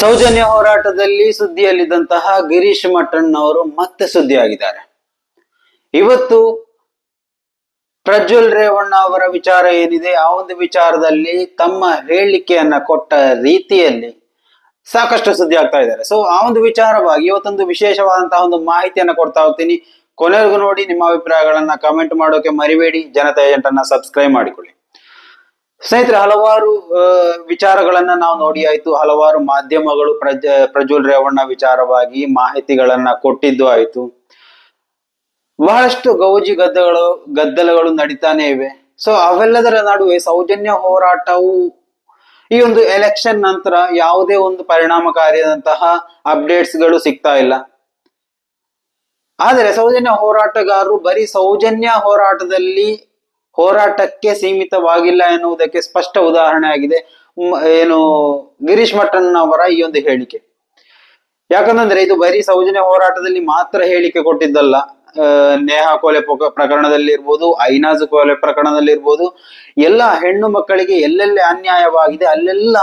ಸೌಜನ್ಯ ಹೋರಾಟದಲ್ಲಿ ಸುದ್ದಿಯಲ್ಲಿದ್ದಂತಹ ಗಿರೀಶ್ ಮಠಣ್ ಅವರು ಮತ್ತೆ ಸುದ್ದಿಯಾಗಿದ್ದಾರೆ. ಇವತ್ತು ಪ್ರಜ್ವಲ್ ರೇವಣ್ಣ ಅವರ ವಿಚಾರ ಏನಿದೆ? ಆ ಒಂದು ವಿಚಾರದಲ್ಲಿ ತಮ್ಮ ಹೇಳಿಕೆಯನ್ನ ಕೊಟ್ಟ ರೀತಿಯಲ್ಲಿ ಸಾಕಷ್ಟು ಸುದ್ದಿ ಆಗ್ತಾ ಇದ್ದಾರೆ. ಸೊ ಆ ಒಂದು ವಿಚಾರವಾಗಿ ಇವತ್ತೊಂದು ವಿಶೇಷವಾದಂತಹ ಒಂದು ಮಾಹಿತಿಯನ್ನ ಕೊಡ್ತಾ ಹೋಗ್ತೀನಿ. ಕೊನೆಗೂ ನೋಡಿ ನಿಮ್ಮ ಅಭಿಪ್ರಾಯಗಳನ್ನ ಕಮೆಂಟ್ ಮಾಡೋಕೆ ಮರಿಬೇಡಿ. ಜನತಾ ಏಜೆಂಟ್ ಅನ್ನ ಸಬ್ಸ್ಕ್ರೈಬ್ ಮಾಡಿಕೊಳ್ಳಿ. ಸ್ನೇಹಿತರೆ, ಹಲವಾರು ವಿಚಾರಗಳನ್ನ ನಾವು ನೋಡಿ ಆಯ್ತು. ಹಲವಾರು ಮಾಧ್ಯಮಗಳು ಪ್ರಜ, ಪ್ರಜ್ವಲ್ ರೇವಣ್ಣ ವಿಚಾರವಾಗಿ ಮಾಹಿತಿಗಳನ್ನ ಕೊಟ್ಟಿದ್ದು ಆಯ್ತು. ಬಹಳಷ್ಟು ಗೌಜಿ ಗದ್ದಗಳು, ಗದ್ದಲಗಳು ನಡೀತಾನೆ ಇವೆ. ಸೊ ಅವೆಲ್ಲದರ ನಡುವೆ ಸೌಜನ್ಯ ಹೋರಾಟವು ಈ ಒಂದು ಎಲೆಕ್ಷನ್ ನಂತರ ಯಾವುದೇ ಒಂದು ಪರಿಣಾಮಕಾರಿಯಾದಂತಹ ಅಪ್ಡೇಟ್ಸ್ಗಳು ಸಿಗ್ತಾ ಇಲ್ಲ. ಆದರೆ, ಸೌಜನ್ಯ ಹೋರಾಟಗಾರರು ಬರೀ ಸೌಜನ್ಯ ಹೋರಾಟದಲ್ಲಿ ಹೋರಾಟಕ್ಕೆ ಸೀಮಿತವಾಗಿಲ್ಲ ಎನ್ನುವುದಕ್ಕೆ ಸ್ಪಷ್ಟ ಉದಾಹರಣೆ ಆಗಿದೆ ಏನು, ಗಿರೀಶ್ ಮಠನ್ ಅವರ ಈ ಒಂದು ಹೇಳಿಕೆ. ಯಾಕಂತಂದ್ರೆ ಇದು ಬರೀ ಸೌಜನ್ಯ ಹೋರಾಟದಲ್ಲಿ ಮಾತ್ರ ಹೇಳಿಕೆ ಕೊಟ್ಟಿದ್ದಲ್ಲ. ನೇಹ ಕೊಲೆ ಪ್ರಕ- ಪ್ರಕರಣದಲ್ಲಿ ಇರ್ಬೋದು ಐನಾಜ್ ಕೊಲೆ ಪ್ರಕರಣದಲ್ಲಿ ಇರ್ಬೋದು ಎಲ್ಲ ಹೆಣ್ಣು ಮಕ್ಕಳಿಗೆ ಎಲ್ಲೆಲ್ಲಿ ಅನ್ಯಾಯವಾಗಿದೆ, ಅಲ್ಲೆಲ್ಲ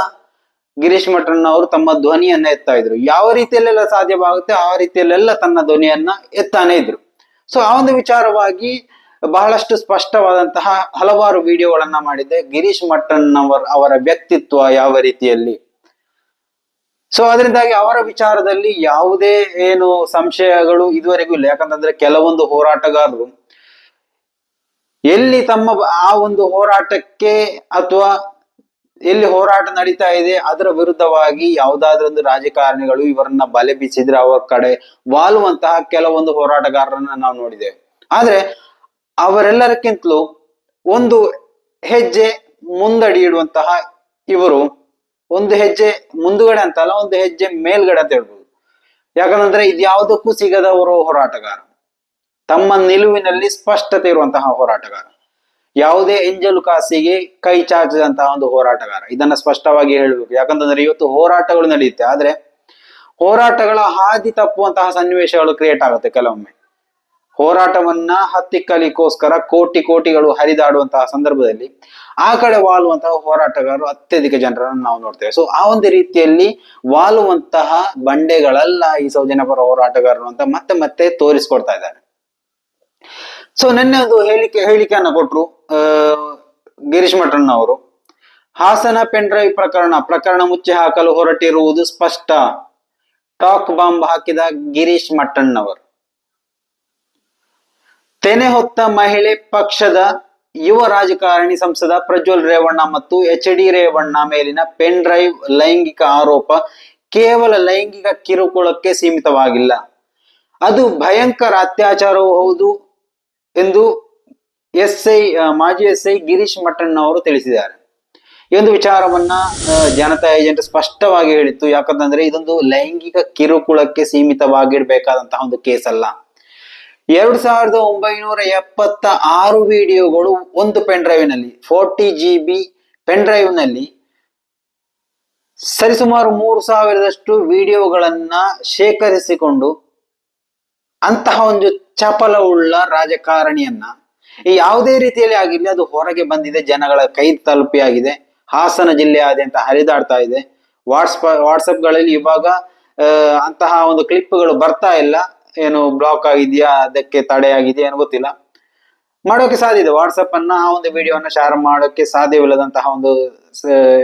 ಗಿರೀಶ್ ಮಠನ್ ಅವರು ತಮ್ಮ ಧ್ವನಿಯನ್ನ ಎತ್ತಾ ಇದ್ರು. ಯಾವ ರೀತಿಯಲ್ಲೆಲ್ಲ ಸಾಧ್ಯವಾಗುತ್ತೆ, ಆ ರೀತಿಯಲ್ಲೆಲ್ಲ ತನ್ನ ಧ್ವನಿಯನ್ನ ಎತ್ತಾನೆ ಇದ್ರು. ಸೊ ಆ ಒಂದು ವಿಚಾರವಾಗಿ ಬಹಳಷ್ಟು ಸ್ಪಷ್ಟವಾದಂತಹ ಹಲವಾರು ವಿಡಿಯೋಗಳನ್ನ ಮಾಡಿದ್ದೆ. ಗಿರೀಶ್ ಮಟ್ಟನ್ ಅವರ ಅವರ ವ್ಯಕ್ತಿತ್ವ ಯಾವ ರೀತಿಯಲ್ಲಿ? ಸೊ ಅದರಿಂದಾಗಿ ಅವರ ವಿಚಾರದಲ್ಲಿ ಯಾವುದೇ ಏನು ಸಂಶಯಗಳು ಇದುವರೆಗೂ ಇಲ್ಲ. ಯಾಕಂತಂದ್ರೆ ಕೆಲವೊಂದು ಹೋರಾಟಗಾರರು ಎಲ್ಲಿ ತಮ್ಮ ಆ ಒಂದು ಹೋರಾಟಕ್ಕೆ ಅಥವಾ ಎಲ್ಲಿ ಹೋರಾಟ ನಡೀತಾ ಇದೆ, ಅದರ ವಿರುದ್ಧವಾಗಿ ಯಾವುದಾದ್ರೊಂದು ರಾಜಕಾರಣಿಗಳು ಇವರನ್ನ ಬಲೆ ಬೀಸಿದ್ರೆ ಅವರ ಕಡೆ ವಾಲುವಂತಹ ಕೆಲವೊಂದು ಹೋರಾಟಗಾರರನ್ನ ನಾವು ನೋಡಿದ್ದೇವೆ. ಆದ್ರೆ ಅವರೆಲ್ಲರಕ್ಕಿಂತಲೂ ಒಂದು ಹೆಜ್ಜೆ ಮುಂದಡಿ ಇಡುವಂತಹ ಇವರು, ಒಂದು ಹೆಜ್ಜೆ ಮುಂದುಗಡೆ ಅಂತಲ್ಲ, ಒಂದು ಹೆಜ್ಜೆ ಮೇಲ್ಗಡೆ ಅಂತ ಹೇಳ್ಬೋದು. ಯಾಕಂದ್ರೆ ಇದ್ಯಾವುದಕ್ಕೂ ಸಿಗದವರು ಹೋರಾಟಗಾರ. ತಮ್ಮ ನಿಲುವಿನಲ್ಲಿ ಸ್ಪಷ್ಟತೆ ಇರುವಂತಹ ಹೋರಾಟಗಾರ. ಯಾವುದೇ ಎಂಜಲು ಕಾಸಿಗೆ ಕೈ ಚಾಚದಂತಹ ಒಂದು ಹೋರಾಟಗಾರ. ಇದನ್ನ ಸ್ಪಷ್ಟವಾಗಿ ಹೇಳಬೇಕು. ಯಾಕಂತಂದ್ರೆ ಇವತ್ತು ಹೋರಾಟಗಳು ನಡೆಯುತ್ತೆ. ಆದ್ರೆ ಹೋರಾಟಗಳ ಹಾದಿ ತಪ್ಪುವಂತಹ ಸನ್ನಿವೇಶಗಳು ಕ್ರಿಯೇಟ್ ಆಗುತ್ತೆ ಕೆಲವೊಮ್ಮೆ. ಹೋರಾಟವನ್ನ ಹತ್ತಿಕ್ಕಲಿಕ್ಕೋಸ್ಕರ ಕೋಟಿ ಕೋಟಿಗಳು ಹರಿದಾಡುವಂತಹ ಸಂದರ್ಭದಲ್ಲಿ ಆ ಕಡೆ ವಾಲುವಂತಹ ಹೋರಾಟಗಾರರು ಅತ್ಯಧಿಕ ಜನರನ್ನು ನಾವು ನೋಡ್ತೇವೆ. ಸೊ ಆ ಒಂದು ರೀತಿಯಲ್ಲಿ ವಾಲುವಂತಹ ಬಂಡೆಗಳಲ್ಲ ಈ ಸೌಜನ್ಯಪರ ಹೋರಾಟಗಾರರು ಅಂತ ಮತ್ತೆ ಮತ್ತೆ ತೋರಿಸ್ಕೊಡ್ತಾ ಇದ್ದಾರೆ. ಸೊ ನಿನ್ನೆ ಒಂದು ಹೇಳಿಕೆ ಹೇಳಿಕೆಯನ್ನ ಕೊಟ್ರು ಆ, ಗಿರೀಶ್ ಮಠಣ್ಣ ಅವರು. ಹಾಸನ ಪೆನ್ ಡ್ರೈವ್ ಪ್ರಕರಣ ಪ್ರಕರಣ ಮುಚ್ಚಿ ಹಾಕಲು ಹೊರಟಿರುವುದು ಸ್ಪಷ್ಟ. ಟಾಕ್ ಬಾಂಬ್ ಹಾಕಿದ ಗಿರೀಶ್ ಮಠಣ್ಣವರು. ತೆನೆ ಹೊತ್ತ ಮಹಿಳೆ ಪಕ್ಷದ ಯುವ ರಾಜಕಾರಣಿ ಸಂಸದ ಪ್ರಜ್ವಲ್ ರೇವಣ್ಣ ಮತ್ತು ಎಚ್ ಡಿ ರೇವಣ್ಣ ಮೇಲಿನ ಪೆನ್ ಡ್ರೈವ್ ಲೈಂಗಿಕ ಆರೋಪ ಕೇವಲ ಲೈಂಗಿಕ ಕಿರುಕುಳಕ್ಕೆ ಸೀಮಿತವಾಗಿಲ್ಲ. ಅದು ಭಯಂಕರ ಅತ್ಯಾಚಾರವೂ ಹೌದು ಎಂದು ಎಸ್ ಐ ಮಾಜಿ ಎಸ್ ಐ ಗಿರೀಶ್ ಮಠಣ್ಣ ಅವರು ತಿಳಿಸಿದ್ದಾರೆ. ಈ ಒಂದು ವಿಚಾರವನ್ನ ಜನತಾ ಏಜೆಂಟ್ ಸ್ಪಷ್ಟವಾಗಿ ಹೇಳಿತ್ತು. ಯಾಕಂತಂದ್ರೆ ಇದೊಂದು ಲೈಂಗಿಕ ಕಿರುಕುಳಕ್ಕೆ ಸೀಮಿತವಾಗಿರ್ಬೇಕಾದಂತಹ ಒಂದು ಕೇಸ್ ಅಲ್ಲ ಎರಡ್ ಸಾವಿರದ ಒಂಬೈನೂರ ಎಪ್ಪತ್ತ ಆರು ವಿಡಿಯೋಗಳು ಒಂದು ಪೆನ್ ಡ್ರೈವ್ನಲ್ಲಿ ಫೋರ್ಟಿ ಜಿ ಬಿ ಪೆನ್ ಡ್ರೈವ್ನಲ್ಲಿ ಸರಿಸುಮಾರು ಮೂರು ಸಾವಿರದಷ್ಟು ವಿಡಿಯೋಗಳನ್ನ ಶೇಖರಿಸಿಕೊಂಡು ಅಂತಹ ಒಂದು ಚಪಲವುಳ್ಳ ರಾಜಕಾರಣಿಯನ್ನ ಯಾವುದೇ ರೀತಿಯಲ್ಲಿ ಆಗಿರ್ಲಿ ಅದು ಹೊರಗೆ ಬಂದಿದೆ, ಜನಗಳ ಕೈ ತಲುಪಿಯಾಗಿದೆ ಹಾಸನ ಜಿಲ್ಲೆಯಾದ್ಯಂತ ಹರಿದಾಡ್ತಾ ಇದೆ. ವಾಟ್ಸ್ಪ ವಾಟ್ಸಪ್ಗಳಲ್ಲಿ ಇವಾಗ ಅಂತಹ ಒಂದು ಕ್ಲಿಪ್ಗಳು ಬರ್ತಾ ಇಲ್ಲ. ಏನು ಬ್ಲಾಕ್ ಆಗಿದೆಯಾ, ಅದಕ್ಕೆ ತಡೆ ಆಗಿದೆಯಾ ಏನು ಗೊತ್ತಿಲ್ಲ. ಮಾಡೋಕೆ ಸಾಧ್ಯ ಇದೆ. ವಾಟ್ಸಪ್ ಅನ್ನ ಆ ಒಂದು ವಿಡಿಯೋನ ಶೇರ್ ಮಾಡೋಕೆ ಸಾಧ್ಯವಿಲ್ಲದಂತಹ ಒಂದು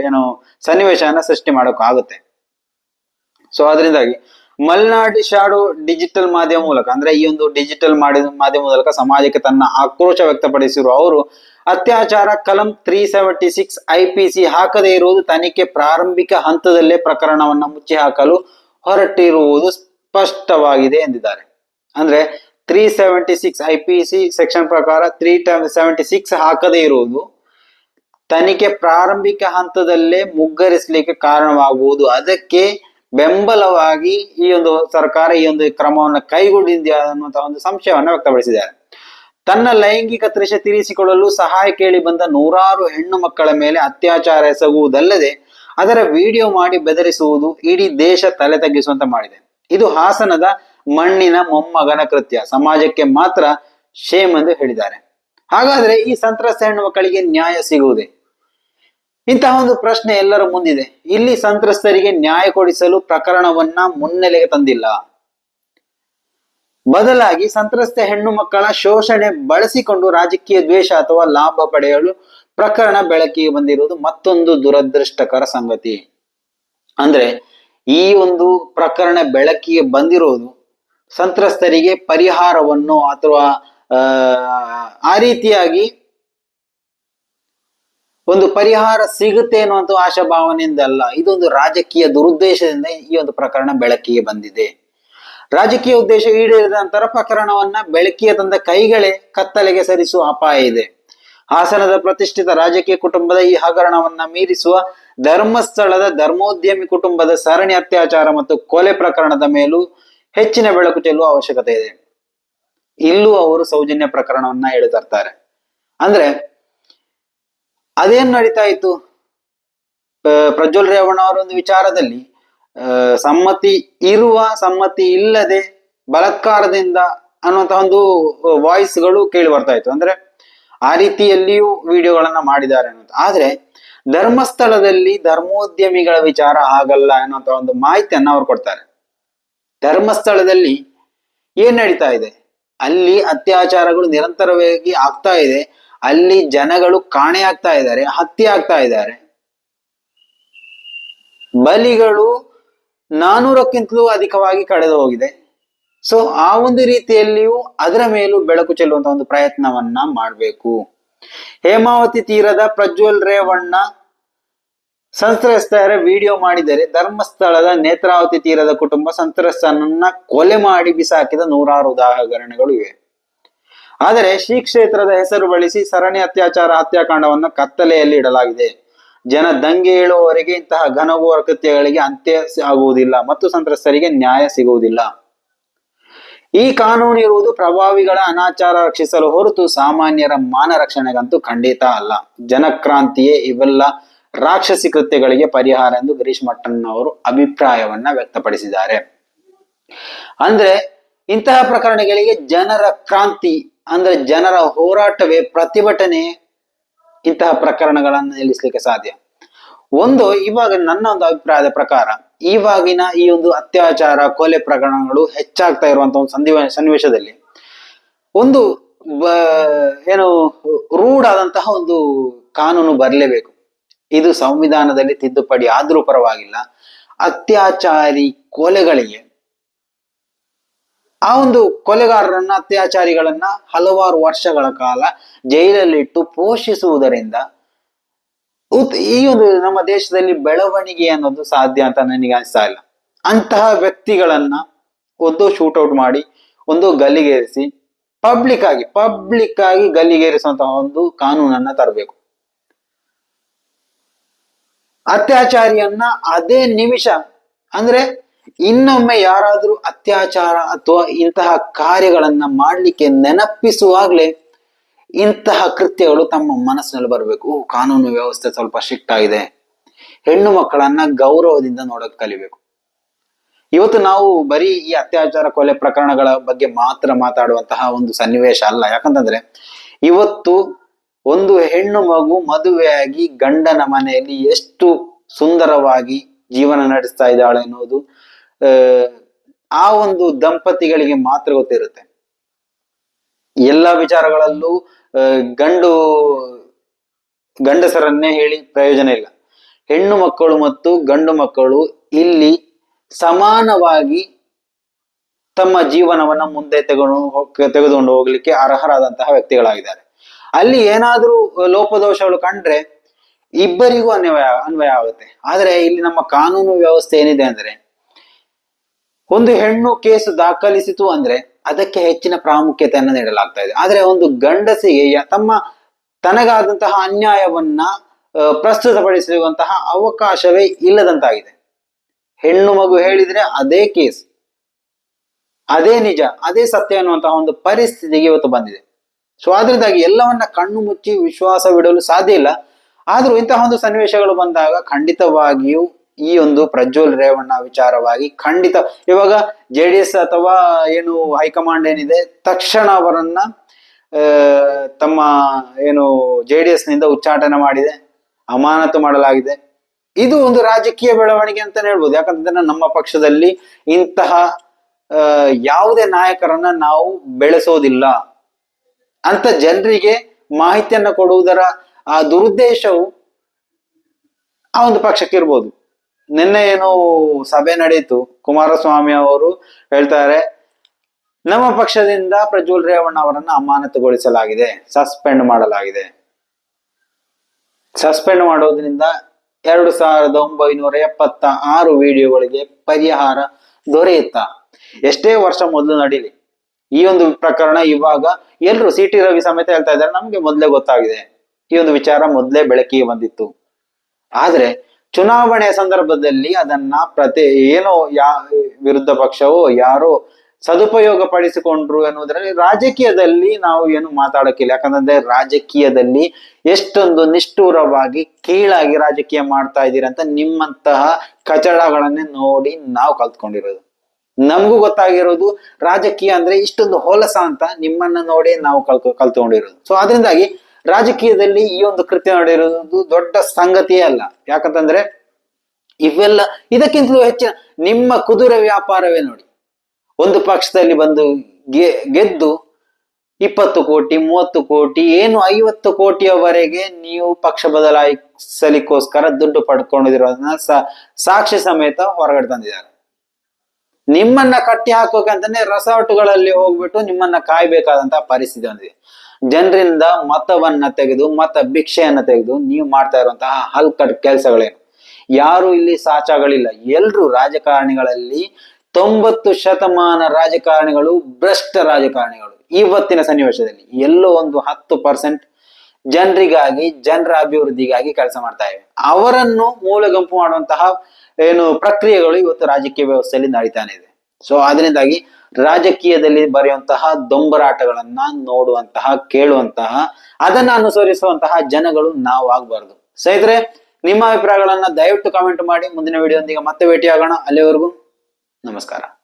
ಏನು ಸನ್ನಿವೇಶನ ಸೃಷ್ಟಿ ಮಾಡೋಕೆ ಆಗುತ್ತೆ. ಸೊ ಅದರಿಂದಾಗಿ ಮಲ್ನಾಡ್ ಶಾಡು ಡಿಜಿಟಲ್ ಮಾಧ್ಯಮ ಮೂಲಕ, ಅಂದ್ರೆ ಈ ಒಂದು ಡಿಜಿಟಲ್ ಮಾಡಿದ ಮಾಧ್ಯಮ ಮೂಲಕ ಸಮಾಜಕ್ಕೆ ತನ್ನ ಆಕ್ರೋಶ ವ್ಯಕ್ತಪಡಿಸಿರುವ ಅವರು, ಅತ್ಯಾಚಾರ, ಕಲಂ three seventy six I P C ಹಾಕದೇ ಇರುವುದು ತನಿಖೆ ಪ್ರಾರಂಭಿಕ ಹಂತದಲ್ಲೇ ಪ್ರಕರಣವನ್ನ ಮುಚ್ಚಿ ಹಾಕಲು ಹೊರಟಿರುವುದು ಸ್ಪಷ್ಟವಾಗಿದೆ ಎಂದಿದ್ದಾರೆ. ಅಂದ್ರೆ three seventy six I P C section ಪ್ರಕಾರ ತ್ರೀ ಸೆವೆಂಟಿ ಸಿಕ್ಸ್ ಹಾಕದೇ ಇರುವುದು ತನಿಖೆ ಪ್ರಾರಂಭಿಕ ಹಂತದಲ್ಲೇ ಮುಗ್ಗರಿಸಲಿಕ್ಕೆ ಕಾರಣವಾಗುವುದು. ಅದಕ್ಕೆ ಬೆಂಬಲವಾಗಿ ಈ ಒಂದು ಸರ್ಕಾರ ಈ ಒಂದು ಕ್ರಮವನ್ನು ಕೈಗೊಂಡಿದೆಯಾ ಅನ್ನುವಂತಹ ಒಂದು ಸಂಶಯವನ್ನು ವ್ಯಕ್ತಪಡಿಸಿದ್ದಾರೆ. ತನ್ನ ಲೈಂಗಿಕ ತ್ರಿಷೆ ತೀರಿಸಿಕೊಳ್ಳಲು ಸಹಾಯ ಕೇಳಿ ಬಂದ ನೂರಾರು ಹೆಣ್ಣು ಮಕ್ಕಳ ಮೇಲೆ ಅತ್ಯಾಚಾರ ಎಸಗುವುದಲ್ಲದೆ ಅದರ ವಿಡಿಯೋ ಮಾಡಿ ಬೆದರಿಸುವುದು ಇಡೀ ದೇಶ ತಲೆ ತಗ್ಗಿಸುವಂತ ಮಾಡಿದೆ. ಇದು ಹಾಸನದ ಮಣ್ಣಿನ ಮೊಮ್ಮಗನ ಕೃತ್ಯ. ಸಮಾಜಕ್ಕೆ ಮಾತ್ರ ಶೇಮ್ ಎಂದು ಹೇಳಿದ್ದಾರೆ. ಹಾಗಾದ್ರೆ ಈ ಸಂತ್ರಸ್ತ ಹೆಣ್ಣು ಮಕ್ಕಳಿಗೆ ನ್ಯಾಯ ಸಿಗುವುದೇ? ಇಂತಹ ಒಂದು ಪ್ರಶ್ನೆ ಎಲ್ಲರ ಮುಂದಿದೆ. ಇಲ್ಲಿ ಸಂತ್ರಸ್ತರಿಗೆ ನ್ಯಾಯ ಕೊಡಿಸಲು ಪ್ರಕರಣವನ್ನ ಮುನ್ನೆಲೆಗೆ ತಂದಿಲ್ಲ. ಬದಲಾಗಿ ಸಂತ್ರಸ್ತ ಹೆಣ್ಣು ಮಕ್ಕಳ ಶೋಷಣೆ ಬಳಸಿಕೊಂಡು ರಾಜಕೀಯ ದ್ವೇಷ ಅಥವಾ ಲಾಭ ಪಡೆಯಲು ಪ್ರಕರಣ ಬೆಳಕಿಗೆ ಬಂದಿರುವುದು ಮತ್ತೊಂದು ದುರದೃಷ್ಟಕರ ಸಂಗತಿ. ಅಂದ್ರೆ ಈ ಒಂದು ಪ್ರಕರಣ ಬೆಳಕಿಗೆ ಬಂದಿರೋದು ಸಂತ್ರಸ್ತರಿಗೆ ಪರಿಹಾರವನ್ನು ಅಥವಾ ಆ, ರೀತಿಯಾಗಿ ಒಂದು ಪರಿಹಾರ ಸಿಗುತ್ತೆ ಅನ್ನುವಂಥ ಆಶಾಭಾವನೆಯಿಂದ ಅಲ್ಲ ಇದೊಂದು ರಾಜಕೀಯ ದುರುದ್ದೇಶದಿಂದ ಈ ಒಂದು ಪ್ರಕರಣ ಬೆಳಕಿಗೆ ಬಂದಿದೆ. ರಾಜಕೀಯ ಉದ್ದೇಶ ಈಡೇರಿದ ನಂತರ ಪ್ರಕರಣವನ್ನ ಬೆಳಕಿಗೆ ತಂದ ಕೈಗಳೇ ಕತ್ತಲೆಗೆ ಸರಿಸುವ ಅಪಾಯ ಇದೆ. ಹಾಸನದ ಪ್ರತಿಷ್ಠಿತ ರಾಜಕೀಯ ಕುಟುಂಬದ ಈ ಹಗರಣವನ್ನ ಮೀರಿಸುವ ಧರ್ಮಸ್ಥಳದ ಧರ್ಮೋದ್ಯಮಿ ಕುಟುಂಬದ ಸರಣಿ ಅತ್ಯಾಚಾರ ಮತ್ತು ಕೊಲೆ ಪ್ರಕರಣದ ಮೇಲೂ ಹೆಚ್ಚಿನ ಬೆಳಕು ಚೆಲ್ಲುವ ಅವಶ್ಯಕತೆ ಇದೆ. ಇಲ್ಲೂ ಅವರು ಸೌಜನ್ಯ ಪ್ರಕರಣವನ್ನ ಹೇಳಿ ತರ್ತಾರೆ. ಅಂದ್ರೆ ಅದೇನ್ ನಡೀತಾ ಇತ್ತು? ಪ್ರಜ್ವಲ್ ರೇವಣ್ಣ ಅವರ ಒಂದು ವಿಚಾರದಲ್ಲಿ ಸಮ್ಮತಿ ಇರುವ ಸಮ್ಮತಿ ಇಲ್ಲದೆ ಬಲಾತ್ಕಾರದಿಂದ ಅನ್ನುವಂತಹ ಒಂದು ವಾಯ್ಸ್ಗಳು ಕೇಳಿ ಬರ್ತಾ ಇತ್ತು. ಅಂದ್ರೆ ಆ ರೀತಿಯಲ್ಲಿಯೂ ವಿಡಿಯೋಗಳನ್ನ ಮಾಡಿದ್ದಾರೆ ಅನ್ನೋದು. ಆದ್ರೆ ಧರ್ಮಸ್ಥಳದಲ್ಲಿ ಧರ್ಮೋದ್ಯಮಿಗಳ ವಿಚಾರ ಆಗಲ್ಲ ಅನ್ನೋಂಥ ಒಂದು ಮಾಹಿತಿಯನ್ನ ಅವ್ರು ಕೊಡ್ತಾರೆ. ಧರ್ಮಸ್ಥಳದಲ್ಲಿ ಏನ್ ನಡೀತಾ ಇದೆ? ಅಲ್ಲಿ ಅತ್ಯಾಚಾರಗಳು ನಿರಂತರವಾಗಿ ಆಗ್ತಾ ಇದೆ. ಅಲ್ಲಿ ಜನಗಳು ಕಾಣೆ ಆಗ್ತಾ ಇದ್ದಾರೆ, ಹತ್ಯೆ ಆಗ್ತಾ ಇದ್ದಾರೆ. ಬಲಿಗಳು ನಾನೂರಕ್ಕಿಂತಲೂ ಅಧಿಕವಾಗಿ ಕಳೆದು ಹೋಗಿದೆ. ಸೊ ಆ ಒಂದು ರೀತಿಯಲ್ಲಿಯೂ ಅದರ ಮೇಲೂ ಬೆಳಕು ಚೆಲ್ಲುವಂತ ಒಂದು ಪ್ರಯತ್ನವನ್ನ ಮಾಡಬೇಕು. ಹೇಮಾವತಿ ತೀರದ ಪ್ರಜ್ವಲ್ ರೇವಣ್ಣ ಸಂತ್ರಸ್ತರ ವಿಡಿಯೋ ಮಾಡಿದರೆ ಧರ್ಮಸ್ಥಳದ ನೇತ್ರಾವತಿ ತೀರದ ಕುಟುಂಬ ಸಂತ್ರಸ್ತನನ್ನ ಕೊಲೆ ಮಾಡಿ ಬಿಸಾಕಿದ ನೂರಾರು ಉದಾಹರಣೆಗಳು ಇವೆ. ಆದರೆ ಶ್ರೀ ಕ್ಷೇತ್ರದ ಹೆಸರು ಬಳಸಿ ಸರಣಿ ಅತ್ಯಾಚಾರ ಹತ್ಯಾಕಾಂಡವನ್ನು ಕತ್ತಲೆಯಲ್ಲಿ ಇಡಲಾಗಿದೆ. ಜನ ದಂಗೆ ಏಳುವವರೆಗೆ ಇಂತಹ ಘನಘೋರ ಕೃತ್ಯಗಳಿಗೆ ಅಂತ್ಯ ಆಗುವುದಿಲ್ಲ ಮತ್ತು ಸಂತ್ರಸ್ತರಿಗೆ ನ್ಯಾಯ ಸಿಗುವುದಿಲ್ಲ. ಈ ಕಾನೂನು ಇರುವುದು ಪ್ರಭಾವಿಗಳ ಅನಾಚಾರ ರಕ್ಷಿಸಲು ಹೊರತು ಸಾಮಾನ್ಯರ ಮಾನ ರಕ್ಷಣೆಗಂತೂ ಖಂಡಿತ ಅಲ್ಲ. ಜನಕ್ರಾಂತಿಯೇ ಇವೆಲ್ಲ ರಾಕ್ಷಸಿ ಕೃತ್ಯಗಳಿಗೆ ಪರಿಹಾರ ಎಂದು ಗಿರೀಶ್ ಮಟ್ಟಣ್ಣ ಅವರು ಅಭಿಪ್ರಾಯವನ್ನ ವ್ಯಕ್ತಪಡಿಸಿದ್ದಾರೆ. ಅಂದ್ರೆ ಇಂತಹ ಪ್ರಕರಣಗಳಿಗೆ ಜನರ ಕ್ರಾಂತಿ, ಅಂದ್ರೆ ಜನರ ಹೋರಾಟವೇ ಪ್ರತಿಭಟನೆ ಇಂತಹ ಪ್ರಕರಣಗಳನ್ನು ನಿಲ್ಲಿಸಲಿಕ್ಕೆ ಸಾಧ್ಯ. ಒಂದು ಇವಾಗ ನನ್ನ ಒಂದು ಅಭಿಪ್ರಾಯದ ಪ್ರಕಾರ ಇವಾಗಿನ ಈ ಒಂದು ಅತ್ಯಾಚಾರ, ಕೊಲೆ ಪ್ರಕರಣಗಳು ಹೆಚ್ಚಾಗ್ತಾ ಇರುವಂತ ಒಂದು ಸಂದಿವ, ಸನ್ನಿವೇಶದಲ್ಲಿ ಒಂದು ಏನು ರೂಢಾದಂತಹ ಆದಂತಹ ಒಂದು ಕಾನೂನು ಬರಲೇಬೇಕು. ಇದು ಸಂವಿಧಾನದಲ್ಲಿ ತಿದ್ದುಪಡಿ ಆದ್ರೂ ಪರವಾಗಿಲ್ಲ. ಅತ್ಯಾಚಾರಿ ಕೊಲೆಗಳಿಗೆ ಆ ಒಂದು ಕೊಲೆಗಾರರನ್ನ, ಅತ್ಯಾಚಾರಿಗಳನ್ನ ಹಲವಾರು ವರ್ಷಗಳ ಕಾಲ ಜೈಲಲ್ಲಿಟ್ಟು ಪೋಷಿಸುವುದರಿಂದ ಈ ಒಂದು ನಮ್ಮ ದೇಶದಲ್ಲಿ ಬೆಳವಣಿಗೆ ಅನ್ನೋದು ಸಾಧ್ಯ ಅಂತ ನನಗೆ ಅನಿಸ್ತಾ ಇಲ್ಲ. ಅಂತಹ ವ್ಯಕ್ತಿಗಳನ್ನ ಒಂದು ಶೂಟೌಟ್ ಮಾಡಿ, ಒಂದು ಗಲ್ಲಿಗೇರಿಸಿ ಪಬ್ಲಿಕ್ ಆಗಿ ಪಬ್ಲಿಕ್ ಆಗಿ ಗಲ್ಲಿಗೇರಿಸುವಂತಹ ಒಂದು ಕಾನೂನನ್ನ ತರಬೇಕು. ಅತ್ಯಾಚಾರಿಯನ್ನ ಅದೇ ನಿಮಿಷ, ಅಂದ್ರೆ ಇನ್ನೊಮ್ಮೆ ಯಾರಾದ್ರೂ ಅತ್ಯಾಚಾರ ಅಥವಾ ಇಂತಹ ಕಾರ್ಯಗಳನ್ನ ಮಾಡ್ಲಿಕ್ಕೆ ನೆನಪಿಸುವಾಗ್ಲೇ ಇಂತಹ ಕೃತ್ಯಗಳು ತಮ್ಮ ಮನಸ್ಸಿನಲ್ಲಿ ಬರಬೇಕು. ಕಾನೂನು ವ್ಯವಸ್ಥೆ ಸ್ವಲ್ಪ ಸ್ಟ್ರಿಕ್ಟ್ ಆಗಿದೆ. ಹೆಣ್ಣು ಮಕ್ಕಳನ್ನ ಗೌರವದಿಂದ ನೋಡಕ್ ಕಲಿಬೇಕು. ಇವತ್ತು ನಾವು ಬರೀ ಈ ಅತ್ಯಾಚಾರ ಕೊಲೆ ಪ್ರಕರಣಗಳ ಬಗ್ಗೆ ಮಾತ್ರ ಮಾತಾಡುವಂತಹ ಒಂದು ಸನ್ನಿವೇಶ ಅಲ್ಲ. ಯಾಕಂತಂದ್ರೆ ಇವತ್ತು ಒಂದು ಹೆಣ್ಣು ಮಗು ಮದುವೆಯಾಗಿ ಗಂಡನ ಮನೆಯಲ್ಲಿ ಎಷ್ಟು ಸುಂದರವಾಗಿ ಜೀವನ ನಡೆಸ್ತಾ ಇದ್ದಾಳೆ ಅನ್ನೋದು ಆ ಒಂದು ದಂಪತಿಗಳಿಗೆ ಮಾತ್ರ ಗೊತ್ತಿರುತ್ತೆ. ಎಲ್ಲ ವಿಚಾರಗಳಲ್ಲೂ ಗಂಡು, ಗಂಡಸರನ್ನೇ ಹೇಳಿ ಪ್ರಯೋಜನ ಇಲ್ಲ. ಹೆಣ್ಣು ಮಕ್ಕಳು ಮತ್ತು ಗಂಡು ಮಕ್ಕಳು ಇಲ್ಲಿ ಸಮಾನವಾಗಿ ತಮ್ಮ ಜೀವನವನ್ನ ಮುಂದೆ ತೆಗೆದು ತೆಗೆದುಕೊಂಡು ಹೋಗ್ಲಿಕ್ಕೆ ಅರ್ಹರಾದಂತಹ ವ್ಯಕ್ತಿಗಳಾಗಿದ್ದಾರೆ. ಅಲ್ಲಿ ಏನಾದ್ರೂ ಲೋಪದೋಷಗಳು ಕಂಡ್ರೆ ಇಬ್ಬರಿಗೂ ಅನ್ವಯ ಅನ್ವಯ ಆಗುತ್ತೆ. ಆದ್ರೆ ಇಲ್ಲಿ ನಮ್ಮ ಕಾನೂನು ವ್ಯವಸ್ಥೆ ಏನಿದೆ ಅಂದ್ರೆ, ಒಂದು ಹೆಣ್ಣು ಕೇಸು ದಾಖಲಿಸಿತು ಅಂದ್ರೆ ಅದಕ್ಕೆ ಹೆಚ್ಚಿನ ಪ್ರಾಮುಖ್ಯತೆಯನ್ನು ನೀಡಲಾಗ್ತಾ ಇದೆ. ಆದರೆ ಒಂದು ಗಂಡಸಿಗೆ ತಮ್ಮ ತನಗಾದಂತಹ ಅನ್ಯಾಯವನ್ನ ಪ್ರಸ್ತುತಪಡಿಸುವಂತಹ ಅವಕಾಶವೇ ಇಲ್ಲದಂತಾಗಿದೆ. ಹೆಣ್ಣು ಮಗು ಹೇಳಿದ್ರೆ ಅದೇ ಕೇಸ್. ಅದೇ ನಿಜ, ಅದೇ ಸತ್ಯ ಅನ್ನುವಂತಹ ಒಂದು ಪರಿಸ್ಥಿತಿಗೆ ಇವತ್ತು ಬಂದಿದೆ. ಸೊ ಅದರಿಂದಾಗಿ ಎಲ್ಲವನ್ನ ಕಣ್ಣು ಮುಚ್ಚಿ ವಿಶ್ವಾಸವಿಡಲು ಸಾಧ್ಯ ಇಲ್ಲ. ಆದ್ರೂ ಇಂತಹ ಒಂದು ಸನ್ನಿವೇಶಗಳು ಬಂದಾಗ ಖಂಡಿತವಾಗಿಯೂ ಈ ಒಂದು ಪ್ರಜ್ವಲ್ ರೇವಣ್ಣ ವಿಚಾರವಾಗಿ ಖಂಡಿತ ಇವಾಗ ಜೆ ಅಥವಾ ಏನು ಹೈಕಮಾಂಡ್ ಏನಿದೆ ತಕ್ಷಣ ಅವರನ್ನ ತಮ್ಮ ಏನು ಜೆ ಡಿ ಎಸ್ನಿಂದ ಉಚ್ಚಾಟನೆ ಮಾಡಿದೆ, ಅಮಾನತು ಮಾಡಲಾಗಿದೆ. ಇದು ಒಂದು ರಾಜಕೀಯ ಬೆಳವಣಿಗೆ ಅಂತ ಹೇಳ್ಬೋದು. ಯಾಕಂತಂದ್ರೆ ನಮ್ಮ ಪಕ್ಷದಲ್ಲಿ ಇಂತಹ ಯಾವುದೇ ನಾಯಕರನ್ನ ನಾವು ಬೆಳೆಸೋದಿಲ್ಲ. ಅಂತ ಜನರಿಗೆ ಮಾಹಿತಿಯನ್ನ ಕೊಡುವುದರ ಆ ದುರುದ್ದೇಶವು ಆ ಒಂದು ಪಕ್ಷಕ್ಕೆ ಇರ್ಬೋದು ನಿನ್ನೆ ಏನು ಸಭೆ ನಡೆಯಿತು. ಕುಮಾರಸ್ವಾಮಿ ಅವರು ಹೇಳ್ತಾರೆ, ನಮ್ಮ ಪಕ್ಷದಿಂದ ಪ್ರಜ್ವಲ್ ರೇವಣ್ಣ ಅವರನ್ನ ಅಮಾನತುಗೊಳಿಸಲಾಗಿದೆ, ಸಸ್ಪೆಂಡ್ ಮಾಡಲಾಗಿದೆ. ಸಸ್ಪೆಂಡ್ ಮಾಡೋದ್ರಿಂದ ಎರಡು ಸಾವಿರದ ಒಂಬೈನೂರ ಎಪ್ಪತ್ತ ಆರು ವಿಡಿಯೋಗಳಿಗೆ ಪರಿಹಾರ ದೊರೆಯುತ್ತಾ. ಎಷ್ಟೇ ವರ್ಷ ಮೊದಲು ನಡೀಲಿ, ಈ ಒಂದು ಪ್ರಕರಣ ಇವಾಗ ಎಲ್ಲರೂ ಸಿ ಟಿ ರವಿ ಸಮೇತ ಹೇಳ್ತಾ ಇದ್ದಾರೆ, ನಮ್ಗೆ ಮೊದಲೇ ಗೊತ್ತಾಗಿದೆ. ಈ ಒಂದು ವಿಚಾರ ಮೊದಲೇ ಬೆಳಕಿಗೆ ಬಂದಿತ್ತು. ಆದ್ರೆ ಚುನಾವಣೆಯ ಸಂದರ್ಭದಲ್ಲಿ ಅದನ್ನ ಪ್ರತಿ ಏನೋ ಯಾ, ವಿರುದ್ಧ ಪಕ್ಷವು, ಯಾರೋ ಸದುಪಯೋಗ ಪಡಿಸಿಕೊಂಡ್ರು ಎನ್ನುವುದರಲ್ಲಿ ರಾಜಕೀಯದಲ್ಲಿ ನಾವು ಏನು ಮಾತಾಡೋಕ್ಕಿಲ್ಲ. ಯಾಕಂದ್ರೆ ರಾಜಕೀಯದಲ್ಲಿ ಎಷ್ಟೊಂದು ನಿಷ್ಠೂರವಾಗಿ, ಕೀಳಾಗಿ ರಾಜಕೀಯ ಮಾಡ್ತಾ ಇದ್ದೀರಾ ಅಂತ ನಿಮ್ಮಂತಹ ಕಚಡಗಳನ್ನೇ ನೋಡಿ ನಾವು ಕಲ್ತ್ಕೊಂಡಿರೋದು. ನಮಗೂ ಗೊತ್ತಾಗಿರೋದು ರಾಜಕೀಯ ಅಂದ್ರೆ ಇಷ್ಟೊಂದು ಹೊಲಸ ಅಂತ ನಿಮ್ಮನ್ನ ನೋಡಿ ನಾವು ಕಲ್ತು ಕಲ್ತ್ಕೊಂಡಿರೋದು. ಸೊ ಅದರಿಂದಾಗಿ ರಾಜಕೀಯದಲ್ಲಿ ಈ ಒಂದು ಕೃತ್ಯ ನಡೆಯಿರೋದು ದೊಡ್ಡ ಸಂಗತಿಯೇ ಅಲ್ಲ. ಯಾಕಂತಂದ್ರೆ ಇವೆಲ್ಲ, ಇದಕ್ಕಿಂತಲೂ ಹೆಚ್ಚಿನ ನಿಮ್ಮ ಕುದುರೆ ವ್ಯಾಪಾರವೇ ನೋಡಿ. ಒಂದು ಪಕ್ಷದಲ್ಲಿ ಬಂದು ಗೆದ್ದು ಇಪ್ಪತ್ತು ಕೋಟಿ, ಮೂವತ್ತು ಕೋಟಿ, ಏನು ಐವತ್ತು ಕೋಟಿಯವರೆಗೆ ನೀವು ಪಕ್ಷ ಬದಲಾಯಿಸಲಿಕ್ಕೋಸ್ಕರ ದುಡ್ಡು ಪಡ್ಕೊಂಡಿರೋದನ್ನ ಸಾಕ್ಷಿ ಸಮೇತ ಹೊರಗಡೆ ತಂದಿದ್ದಾರೆ. ನಿಮ್ಮನ್ನ ಕಟ್ಟಿ ಹಾಕೋಕೆ ಅಂತಾನೆ ರೆಸಾರ್ಟ್ಗಳಲ್ಲಿ ಹೋಗ್ಬಿಟ್ಟು ನಿಮ್ಮನ್ನ ಕಾಯ್ಬೇಕಾದಂತಹ ಪರಿಸ್ಥಿತಿ ಬಂದಿದೆ. ಜನರಿಂದ ಮತವನ್ನ ತೆಗೆದು, ಮತ ಭಿಕ್ಷೆಯನ್ನ ತೆಗೆದು ನೀವು ಮಾಡ್ತಾ ಇರುವಂತಹ ಹಲ್ಕಟ್ ಕೆಲಸಗಳೇನು? ಯಾರು ಇಲ್ಲಿ ಸಾಚಾಗಳಿಲ್ಲ. ಎಲ್ರು ರಾಜಕಾರಣಿಗಳಲ್ಲಿ ತೊಂಬತ್ತು ಶತಮಾನ ರಾಜಕಾರಣಿಗಳು, ಭ್ರಷ್ಟ ರಾಜಕಾರಣಿಗಳು. ಇವತ್ತಿನ ಸನ್ನಿವೇಶದಲ್ಲಿ ಎಲ್ಲೋ ಒಂದು ಹತ್ತು ಪರ್ಸೆಂಟ್ ಜನರಿಗಾಗಿ, ಜನರ ಅಭಿವೃದ್ಧಿಗಾಗಿ ಕೆಲಸ ಮಾಡ್ತಾ ಇವೆ. ಅವರನ್ನು ಮೂಲೆಗಂಪು ಮಾಡುವಂತಹ ಏನು ಪ್ರಕ್ರಿಯೆಗಳು ಇವತ್ತು ರಾಜಕೀಯ ವ್ಯವಸ್ಥೆಯಲ್ಲಿ ನಡೀತಾನೆ ಇದೆ. ಸೊ ಅದರಿಂದಾಗಿ ರಾಜಕೀಯದಲ್ಲಿ ಬರೆಯುವಂತಹ ದೊಂಬರಾಟಗಳನ್ನ ನೋಡುವಂತಹ, ಕೇಳುವಂತಹ, ಅದನ್ನ ಅನುಸರಿಸುವಂತಹ ಜನಗಳು ನಾವು ಆಗ್ಬಾರ್ದು. ಸ್ನೇಹಿತರೆ, ನಿಮ್ಮ ಅಭಿಪ್ರಾಯಗಳನ್ನ ದಯವಿಟ್ಟು ಕಾಮೆಂಟ್ ಮಾಡಿ. ಮುಂದಿನ ವಿಡಿಯೋದೊಂದಿಗೆ ಮತ್ತೆ ಭೇಟಿಯಾಗೋಣ. ಅಲ್ಲಿವರೆಗೂ ನಮಸ್ಕಾರ.